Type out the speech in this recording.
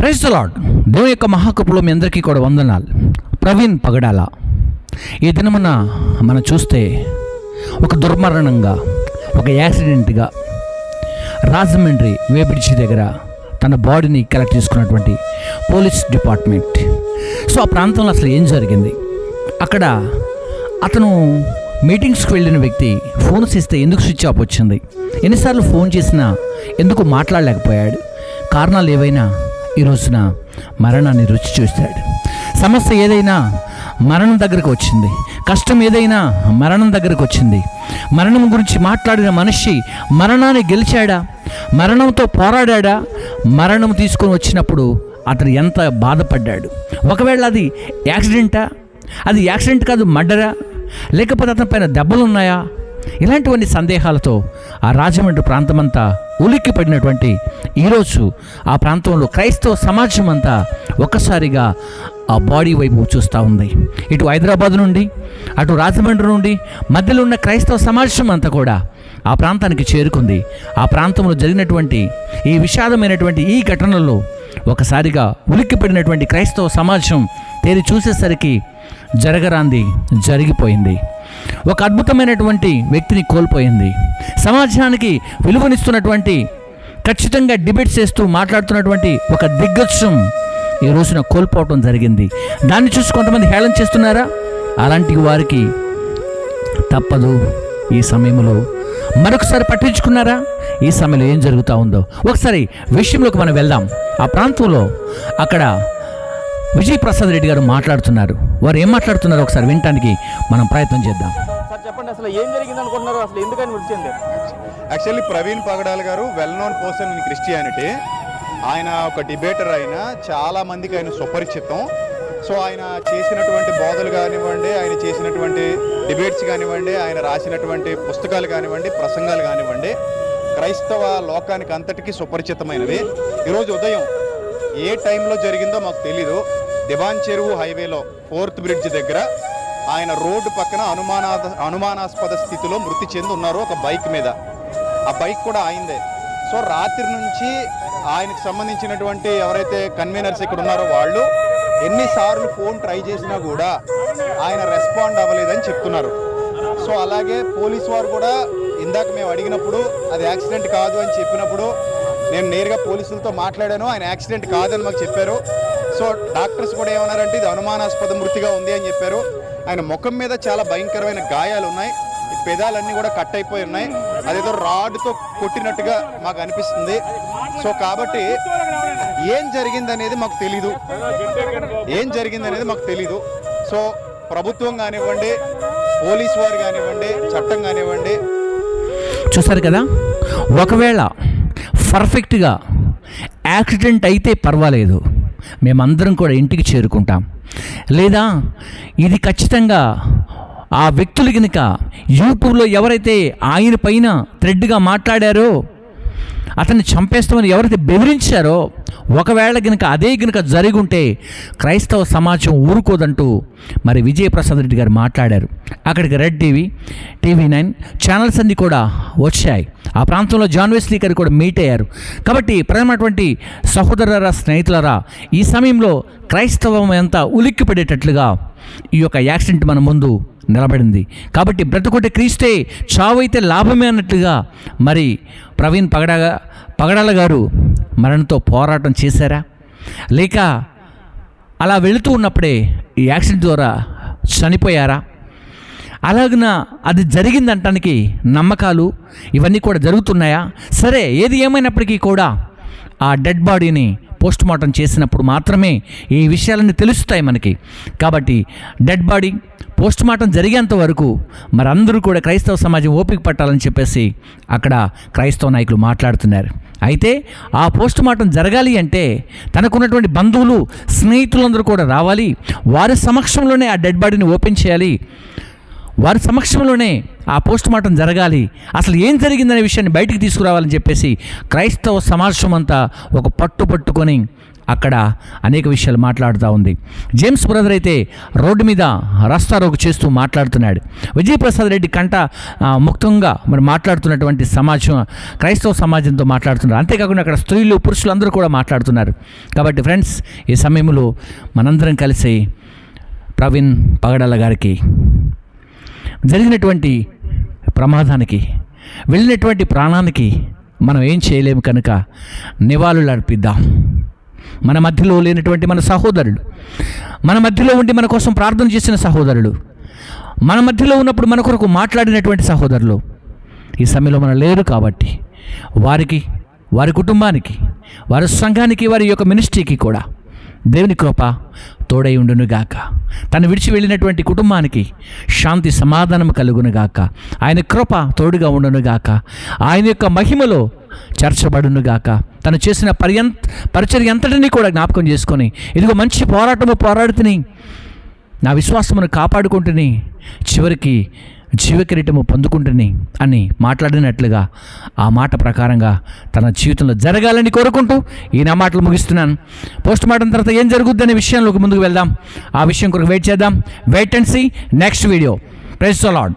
Praise lord దేవుని యొక్క మహాకృపలో మీ అందరికీ కూడా వందనాలు. ప్రవీణ్ పగడాల ఈ దినమున మనం చూస్తే ఒక దుర్మరణంగా ఒక యాక్సిడెంట్గా రాజమండ్రి వేబిడిచి దగ్గర తన బాడీని కలెక్ట్ చేసుకున్నటువంటి పోలీస్ డిపార్ట్మెంట్. సో ఆ ప్రాంతంలో అసలు ఏం జరిగింది? అక్కడ అతను మీటింగ్స్కి వెళ్ళిన వ్యక్తి ఫోన్ చేస్తే ఎందుకు స్విచ్ ఆఫ్ వచ్చింది? ఎన్నిసార్లు ఫోన్ చేసినా ఎందుకు మాట్లాడలేకపోయాడు? కారణాలు ఏవైనా ఈ రోజున మరణాన్ని రుచి చూశాడు సమస్య ఏదైనా మరణం దగ్గరకు వచ్చింది. కష్టం ఏదైనా మరణం దగ్గరకు వచ్చింది. మరణం గురించి మాట్లాడిన మనిషి మరణాన్ని గెలిచాడా? మరణంతో పోరాడా మరణం తీసుకొని వచ్చినప్పుడు అతను ఎంత బాధపడ్డాడు? ఒకవేళ అది యాక్సిడెంటా? అది యాక్సిడెంట్ కాదు మర్డరా? లేకపోతే అతని పైన దెబ్బలు ఉన్నాయా ఇలాంటివన్నీ సందేహాలతో ఆ రాజమండ్రి ప్రాంతమంతా ఉలిక్కి పడినటువంటి ఈరోజు ఆ ప్రాంతంలో క్రైస్తవ సమాజం అంతా ఒక్కసారిగా ఆ బాడీ వైపు చూస్తూ ఉంది. ఇటు హైదరాబాద్ నుండి అటు రాజమండ్రి నుండి మధ్యలో ఉన్న క్రైస్తవ సమాజం అంతా కూడా ఆ ప్రాంతానికి చేరుకుంది. ఆ ప్రాంతంలో జరిగినటువంటి ఈ విషాదమైనటువంటి ఈ ఘటనలో ఒకసారిగా ఉలిక్కిపడినటువంటి క్రైస్తవ సమాజం తేరి చూసేసరికి జరగరాంది జరిగిపోయింది. ఒక అద్భుతమైనటువంటి వ్యక్తిని కోల్పోయింది. సమాజానికి విలువనిస్తున్నటువంటి ఖచ్చితంగా డిబేట్ చేస్తూ మాట్లాడుతున్నటువంటి ఒక దిగ్గజం ఈ రోజున కోల్పోవటం జరిగింది. దాన్ని చూసి కొంతమంది హేళన చేస్తున్నారా? అలాంటి వారికి తప్పదు. ఈ సమయంలో మరొకసారి పట్టించుకున్నారా? ఈ సమయంలో ఏం జరుగుతూ ఉందో. ఒకసారి విషయంలోకి మనం వెళ్దాం. ఆ ప్రాంతంలో అక్కడ విజయ్ ప్రసాద్ రెడ్డి గారు మాట్లాడుతున్నారు. వారు ఏం మాట్లాడుతున్నారో ఒకసారి వినటానికి మనం ప్రయత్నం చేద్దాం. సార్ చెప్పండి అసలు ఏం జరిగింది అనుకుంటున్నారు? అసలు ఎందుకని వచ్చింది యాక్చువల్లీ ప్రవీణ్ పగడాల్ గారు well known person in Christianity ఆయన ఒక డిబేటర్ అయిన చాలా మందికి ఆయన సుపరిచితం. సో ఆయన చేసినటువంటి బోధలు కానివ్వండి ఆయన చేసినటువంటి డిబేట్స్ కానివ్వండి ఆయన రాసినటువంటి పుస్తకాలు కానివ్వండి ప్రసంగాలు కానివ్వండి క్రైస్తవ లోకానికి అంతటికీ సుపరిచితమైనవి. ఈరోజు ఉదయం ఏ టైంలో జరిగిందో మాకు తెలీదు. దివాన్ చెరువు హైవేలో ఫోర్త్ బ్రిడ్జ్ దగ్గర ఆయన రోడ్డు పక్కన అనుమానా అనుమానాస్పద స్థితిలో మృతి చెంది ఉన్నారు ఒక బైక్ మీద. ఆ బైక్ కూడా ఆయిందే. సో రాత్రి నుంచి ఆయనకు సంబంధించినటువంటి ఎవరైతే కన్వీనర్స్ ఇక్కడ ఉన్నారో వాళ్ళు ఎన్నిసార్లు ఫోన్ ట్రై చేసినా కూడా ఆయన రెస్పాండ్ అవ్వలేదని చెప్తున్నారు. సో అలాగే పోలీస్ వారు కూడా ఇందాక మేము అడిగినప్పుడు అది యాక్సిడెంట్ కాదు అని చెప్పినప్పుడు నేను నేరుగా పోలీసులతో మాట్లాడాను. ఆయన యాక్సిడెంట్ కాదని మాకు చెప్పారు. సో డాక్టర్స్ కూడా ఏమన్నారంటే ఇది అనుమానాస్పద మృతిగా ఉంది అని చెప్పారు. ఆయన ముఖం మీద చాలా భయంకరమైన గాయాలు ఉన్నాయి. పెదాలన్నీ కూడా కట్ అయిపోయి ఉన్నాయి. అదేదో రాడ్తో కొట్టినట్టుగా మాకు అనిపిస్తుంది. సో కాబట్టి ఏం జరిగింది అనేది మాకు తెలీదు. ఏం జరిగింది అనేది మాకు తెలీదు. సో ప్రభుత్వం కానివ్వండి పోలీస్ వారు కానివ్వండి చట్టం కానివ్వండి. చూసారు కదా? ఒకవేళ పర్ఫెక్ట్గా యాక్సిడెంట్ అయితే పర్వాలేదు. మేమందరం కూడా ఇంటికి చేరుకుంటాం. లేదా ఇది ఖచ్చితంగా ఆ వ్యక్తులు కనుక యూట్యూబ్లో ఎవరైతే ఆయన పైన థ్రెడ్గా మాట్లాడారో అతన్ని చంపేస్తామని ఎవరైతే బెదిరించారో ఒకవేళ గనుక అదే గనుక జరిగి ఉంటే క్రైస్తవ సమాజం ఊరుకోదంటూ మరి విజయప్రసాద్ రెడ్డి గారు మాట్లాడారు. అక్కడికి red TV TV nine channels అన్నీ కూడా వచ్చాయి. ఆ ప్రాంతంలో జాన్ వెస్లీ గారు కూడా మీట్ అయ్యారు. కాబట్టి ప్రధానమైనటువంటి సహోదరరా స్నేహితులరా ఈ సమయంలో క్రైస్తవం అంతా ఉలిక్కిపడేటట్లుగా ఈ యొక్క యాక్సిడెంట్ మన ముందు నిలబడింది. కాబట్టి బ్రతుకుంటే క్రీస్తే చావైతే లాభమే అన్నట్లుగా మరి ప్రవీణ్ పగడా పగడాల గారు మరణంతో పోరాటం చేశారా? లేక అలా వెళుతూ ఉన్నప్పుడే ఈ యాక్సిడెంట్ ద్వారా చనిపోయారా? అలాగన అది జరిగిందంటానికి నమ్మకాలు ఇవన్నీ కూడా జరుగుతున్నాయా? సరే ఏది ఏమైనప్పటికీ కూడా ఆ డెడ్ బాడీని పోస్ట్ మార్టం చేసినప్పుడు మాత్రమే ఈ విషయాలన్నీ తెలుస్తాయి మనకి. కాబట్టి డెడ్ బాడీ పోస్ట్ మార్టం జరిగేంత వరకు మరి అందరూ కూడా క్రైస్తవ సమాజం ఓపిక పట్టాలని చెప్పేసి అక్కడ క్రైస్తవ నాయకులు మాట్లాడుతున్నారు. అయితే ఆ పోస్ట్ మార్టం జరగాలి అంటే తనకున్నటువంటి బంధువులు స్నేహితులందరూ కూడా రావాలి. వారి సమక్షంలోనే ఆ డెడ్ బాడీని ఓపెన్ చేయాలి. వారి సమక్షంలోనే ఆ పోస్ట్ మార్టం జరగాలి. అసలు ఏం జరిగిందనే విషయాన్ని బయటికి తీసుకురావాలని చెప్పేసి క్రైస్తవ సమాజం అంతా ఒక పట్టు పట్టుకొని అక్కడ అనేక విషయాలు మాట్లాడుతూ ఉంది. జేమ్స్ బ్రదర్ అయితే రోడ్డు మీద రస్తారోకు చేస్తూ మాట్లాడుతున్నాడు. విజయప్రసాద్ రెడ్డి కంట ముక్తంగా మరి మాట్లాడుతున్నటువంటి సమాజం క్రైస్తవ సమాజంతో మాట్లాడుతున్నారు. అంతేకాకుండా అక్కడ స్త్రీలు పురుషులు అందరూ కూడా మాట్లాడుతున్నారు. కాబట్టి ఫ్రెండ్స్ ఈ సమయంలో మనందరం కలిసి ప్రవీణ్ పగడాల గారికి జరిగినటువంటి ప్రమాదానికి వెళ్ళినటువంటి ప్రాణానికి మనం ఏం చేయలేము కనుక నివాళులు అర్పిద్దాం. మన మధ్యలో లేనటువంటి మన సహోదరులు మన మధ్యలో ఉండి మన కోసం ప్రార్థన చేసిన సహోదరులు మన మధ్యలో ఉన్నప్పుడు మన కొరకు మాట్లాడినటువంటి సహోదరులు ఈ సమయంలో మనం లేరు కాబట్టి వారికి వారి కుటుంబానికి వారి సంఘానికి వారి యొక్క మినిస్ట్రీకి కూడా దేవుని కృప తోడై ఉండునుగాక తను విడిచి వెళ్ళినటువంటి కుటుంబానికి శాంతి సమాధానం కలుగునుగాక ఆయన కృప తోడుగా ఉండునుగాక ఆయన యొక్క మహిమలో చేర్చబడునుగాక తను చేసిన పర్యంత పరిచర్య ఎంతటిని కూడా జ్ఞాపకం చేసుకొని ఇదిగో మంచి పోరాటము పోరాడుతుని నా విశ్వాసమును కాపాడుకుంటుని చివరికి జీవకిరీటము పొందుకుంటుని అని మాట్లాడినట్లుగా ఆ మాట ప్రకారంగా తన జీవితంలో జరగాలని కోరుకుంటూ ఈ నా మాటలు ముగిస్తున్నాను. పోస్ట్ మార్టం తర్వాత ఏం జరుగుద్దనే విషయంలోకి ముందుకు వెళ్దాం. ఆ విషయం కొరకు వెయిట్ చేద్దాం. Wait and see next video press అలాడ్